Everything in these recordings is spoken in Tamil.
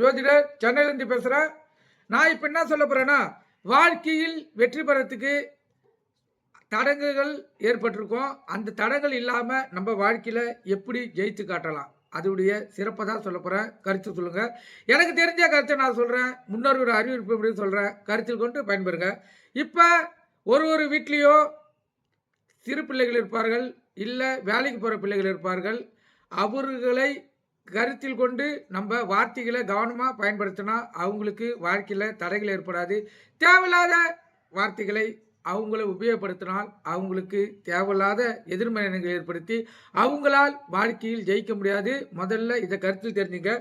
ஜோதிடர் சென்னையிலேருந்து பேசுகிறேன் நான் இப்போ என்ன சொல்ல போகிறேன்னா வாழ்க்கையில் வெற்றி பெறத்துக்கு தடங்குகள் ஏற்பட்டிருக்கும். அந்த தடங்கள் இல்லாமல் நம்ம வாழ்க்கையில் எப்படி ஜெயித்து காட்டலாம்? அதோடைய சிறப்பை தான் சொல்ல போகிறேன் கருத்து சொல்லுங்கள் எனக்கு தெரிஞ்ச கருத்தை நான் சொல்கிறேன் முன்னோர் அறிவிப்பு அப்படின்னு சொல்கிறேன் கருத்தில் கொண்டு பயன்பெறுங்க. இப்போ ஒரு ஒரு வீட்லேயோ சிறு பிள்ளைகள் இருப்பார்கள் இல்லை வேலைக்கு போகிற பிள்ளைகள் இருப்பார்கள் அவர்களை கருத்தில் கொண்டு நம்ம வார்த்தைகளை கவனமாக பயன்படுத்தினா அவங்களுக்கு வாழ்க்கையில் தடைகள் ஏற்படாது. தேவையில்லாத வார்த்தைகளை அவங்கள உபயோகப்படுத்தினால் அவங்களுக்கு தேவையில்லாத எதிர்மறைகளை ஏற்படுத்தி அவங்களால் வாழ்க்கையில் ஜெயிக்க முடியாது. முதல்ல இதை கருத்தில் தெரிஞ்சுங்க.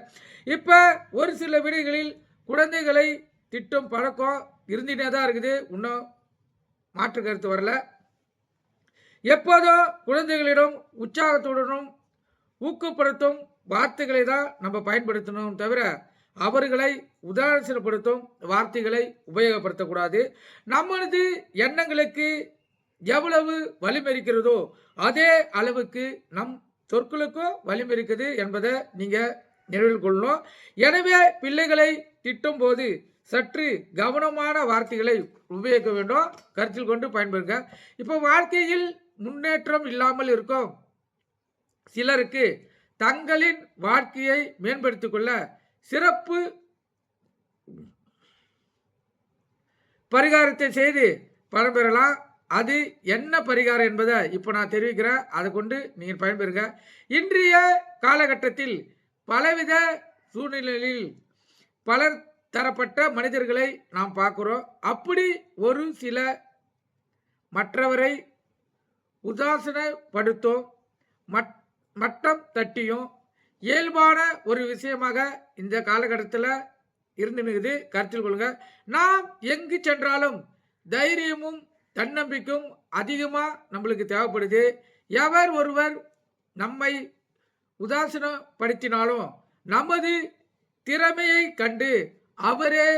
இப்போ ஒரு சில வீடுகளில் குழந்தைகளை திட்டம் பழக்கம் இருந்துகிட்டே தான் இருக்குது. இன்னும் மாற்று கருத்து வரல. எப்போதும் குழந்தைகளிடம் உற்சாகத்துடனும் ஊக்கப்படுத்தும் வார்த்தைகளை தான் நம்ம பயன்படுத்தணும் தவிர அவர்களை உதாசீனப்படுத்தும் வார்த்தைகளை உபயோகப்படுத்தக்கூடாது. நம்மளது எண்ணங்களுக்கு எவ்வளவு வலிமை இருக்கிறதோ அதே அளவுக்கு நம் சொற்களுக்கும் வலிமை இருக்குது என்பதை நீங்கள் நினைவில் கொள்ளணும். எனவே பிள்ளைகளை திட்டும் போது சற்று கவனமான வார்த்தைகளை உபயோகிக்க வேண்டும். கருத்தில் கொண்டு பயன்படுங்க இப்போ வாழ்க்கையில் முன்னேற்றம் இல்லாமல் இருக்கும். சிலருக்கு தங்களின் வாழ்க்கையை மேம்படுத்திக் கொள்ள சிறப்பு பரிகாரத்தை செய்து பலன் பெறலாம். அது என்ன பரிகாரம் என்பதை இப்போ நான் தெரிவிக்கிறேன். அதை கொண்டு நீங்கள் பயன்பெறுங்க. இன்றைய காலகட்டத்தில் பலவித சூழ்நிலையில் பலர் தரப்பட்ட மனிதர்களை நாம் பார்க்குறோம். அப்படி ஒரு சில மற்றவரை உதாசனப்படுத்தும். மற்ற மட்டம் தட்டியும் இயல்பான ஒரு விஷயமாக இந்த காலகட்டத்தில் இருந்துனுக்குது கருத்தில் கொள்ளுங்க நாம் எங்கு சென்றாலும் தைரியமும் தன்னம்பிக்கையும் அதிகமாக நம்மளுக்கு தேவைப்படுது. எவர் ஒருவர் நம்மை உதாசனப்படுத்தினாலும் நமது திறமையை கண்டு அவரே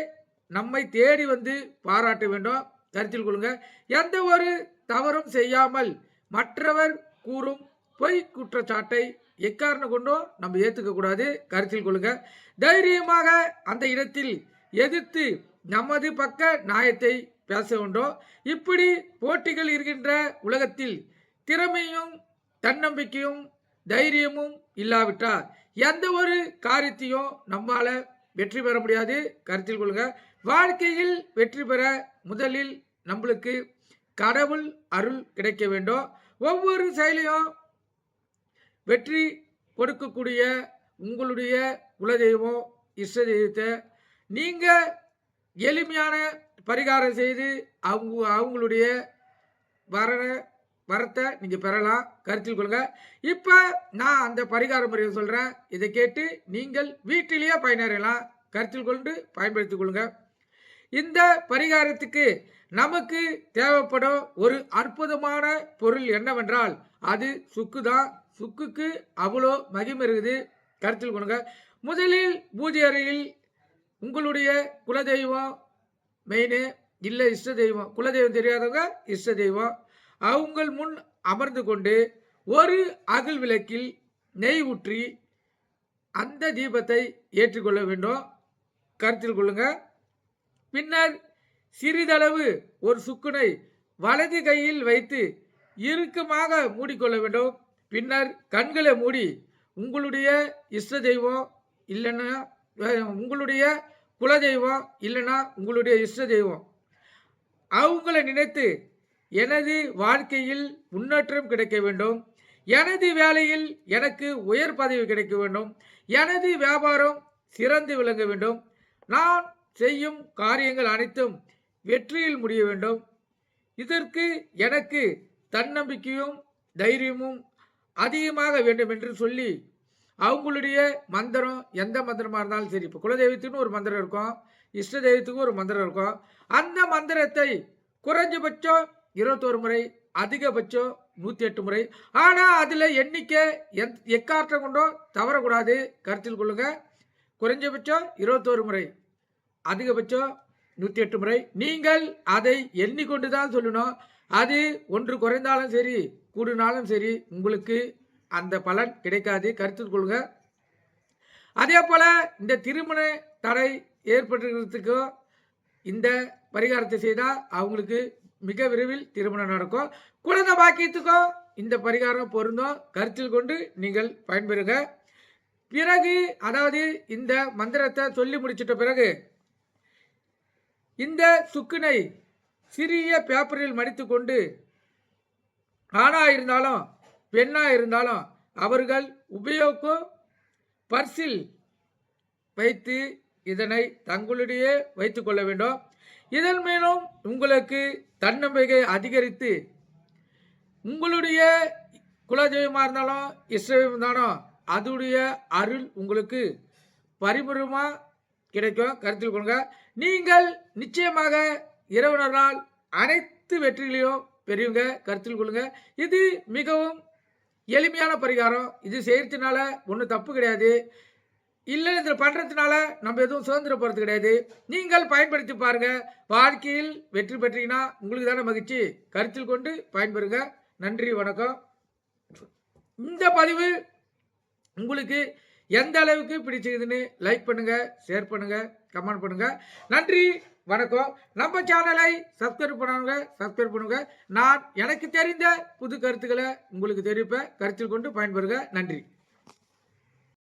நம்மை தேடி வந்து பாராட்ட வேண்டும். கருத்தில் கொள்ளுங்க. எந்த ஒரு தவறும் செய்யாமல் மற்றவர் கூறும் பொய் குற்றச்சாட்டை எக்காரணம் கொண்டும் நம்ம ஏற்றுக்கக்கூடாது கருத்தில் கொள்ளுங்க. தைரியமாக அந்த இடத்தில் எதிர்த்து நமது பக்க நியாயத்தை பேச வேண்டும். இப்படி போட்டிகள் இருக்கின்ற உலகத்தில் திறமையும் தன்னம்பிக்கையும் தைரியமும் இல்லாவிட்டால் எந்த ஒரு காரியத்தையும் நம்மால் வெற்றி பெற முடியாது. கருத்தில் கொள்ளுங்க. வாழ்க்கையில் வெற்றி பெற முதலில் நம்மளுக்கு கடவுள் அருள் கிடைக்க வேண்டும். ஒவ்வொரு செயலையும் வெற்றி கொடுக்கக்கூடிய உங்களுடைய குலதெய்வம் இஷ்ட தெய்வத்தை நீங்கள் எளிமையான பரிகாரம் செய்து அவங்க அவங்களுடைய வர வரத்தை நீங்கள் பெறலாம். கருத்தில் கொள்ளுங்க. இப்போ நான் அந்த பரிகார முறையை சொல்கிறேன் இதை கேட்டு நீங்கள் வீட்டிலேயே பயனடையலாம் கருத்தில் கொண்டு பயன்படுத்திக் கொள்ளுங்க. இந்த பரிகாரத்துக்கு நமக்கு தேவைப்படும் ஒரு அற்புதமான பொருள் என்னவென்றால் அது சுக்கு தான் சுக்குக்கு அவ்வளோ மகிமை இருக்குது கருத்தில் கொள்ளுங்க முதலில் பூஜை அறையில் உங்களுடைய குலதெய்வம் மெயினு இல்லை இஷ்ட தெய்வம். குலதெய்வம் தெரியாதவங்க இஷ்ட தெய்வம். அவங்கள் முன் அமர்ந்து கொண்டு ஒரு அகல் விளக்கில் நெய் ஊற்றி அந்த தீபத்தை ஏற்றுக்கொள்ள வேண்டும். கருத்தில் கொள்ளுங்க. பின்னர் சிறிதளவு ஒரு சுக்குனை வலது கையில் வைத்து இறுக்கமாக மூடிக்கொள்ள வேண்டும். பின்னர் கண்களை மூடி உங்களுடைய இஷ்ட தெய்வம் இல்லைன்னா உங்களுடைய உங்களுடைய குலதெய்வம் இல்லைன்னா உங்களுடைய இஷ்ட தெய்வம். அவங்கள நினைத்து எனது வாழ்க்கையில் முன்னேற்றம் கிடைக்க வேண்டும். எனது வேலையில் எனக்கு உயர் பதவி கிடைக்க வேண்டும். எனது வியாபாரம் சிறந்து விளங்க வேண்டும். நான் செய்யும் காரியங்கள் அனைத்தும் வெற்றியில் முடிய வேண்டும். இதற்கு எனக்கு தன்னம்பிக்கையும் தைரியமும் அதிகமாக வேண்டும் என்று சொல்லி அவங்களுடைய மந்திரம் எந்த மந்திரமாக இருந்தாலும் சரி. இப்போ குலதெய்வத்துக்குன்னு ஒரு மந்திரம் இருக்கும். இஷ்ட தெய்வத்துக்கும் ஒரு மந்திரம் இருக்கும். அந்த மந்திரத்தை குறைஞ்சபட்சம் இருபத்தோரு முறை அதிகபட்சம் நூற்றி எட்டு முறை. ஆனால் அதில் எண்ணிக்கை எத் எக்காற்றம் கொண்டும் தவறக்கூடாது. கருத்தில் கொள்ளுங்கள் குறைஞ்சபட்சம் இருபத்தோரு முறை அதிகபட்சம் நூற்றி எட்டு முறை. நீங்கள் அதை எண்ணிக்கொண்டு தான் சொல்லணும். அது ஒன்று குறைந்தாலும் சரி கூடினாலும் சரி உங்களுக்கு அந்த பலன் கிடைக்காது. கருத்தில் கொள்ளுங்க அதே போல் இந்த திருமண தடை ஏற்பட்டுக்கிறதுக்கும் இந்த பரிகாரத்தை செய்தால் அவங்களுக்கு மிக விரைவில் திருமணம் நடக்கும். குழந்தை பாக்கியத்துக்கும் இந்த பரிகாரம் பொருந்தும் கருத்தில் கொண்டு நீங்கள் பயன்பெறுங்க. பிறகு அதாவது இந்த மந்திரத்தை சொல்லி முடிச்சிட்ட பிறகு இந்த சுக்குனை சிறிய பேப்பரில் மடித்து கொண்டு ஆணாக இருந்தாலும் பெண்ணாக இருந்தாலும் அவர்கள் உபயோகம் பர்சில் வைத்து இதனை தங்களுடைய வைத்து கொள்ள வேண்டும். இதன் மேலும் உங்களுக்கு தன்னம்பிக்கை அதிகரித்து உங்களுடைய குலதெய்வமாக இருந்தாலும் இஷ்டதெய்வம் இருந்தாலும் அதுடைய அருள் உங்களுக்கு பரிபூர்ணமாக கிடைக்கும். கருத்தில் கொள்ளுங்க நீங்கள் நிச்சயமாக இறைவனரால் அனைத்து வெற்றிகளையும் பெரியவங்க கருத்தில் கொள்ளுங்க. இது மிகவும் எளிமையான பரிகாரம். இது செய்கிறதுனால ஒன்றும் தப்பு கிடையாது. இல்லை இதில் பண்ணுறதுனால நம்ம எதுவும் சுதந்திர போகிறது கிடையாது. நீங்கள் பயன்படுத்தி பாருங்கள் வாழ்க்கையில் வெற்றி பெற்றீங்கன்னா உங்களுக்கு தானே மகிழ்ச்சி. கருத்தில் கொண்டு பயன்பெறுங்க. நன்றி வணக்கம். இந்த பதிவு உங்களுக்கு எந்த அளவுக்கு பிடிச்சிருக்குதுன்னு லைக் பண்ணுங்கள் ஷேர் பண்ணுங்கள் கமெண்ட் பண்ணுங்கள் நன்றி வணக்கம். நம்ம சேனலை சப்ஸ்கிரைப் பண்ணுங்க சப்ஸ்கிரைப் பண்ணுங்க. நான் எனக்கு தெரிந்த புது கருத்துக்களை உங்களுக்கு தெரிவிப்பேன். கருத்தில் கொண்டு பயன்பெறுங்க நன்றி.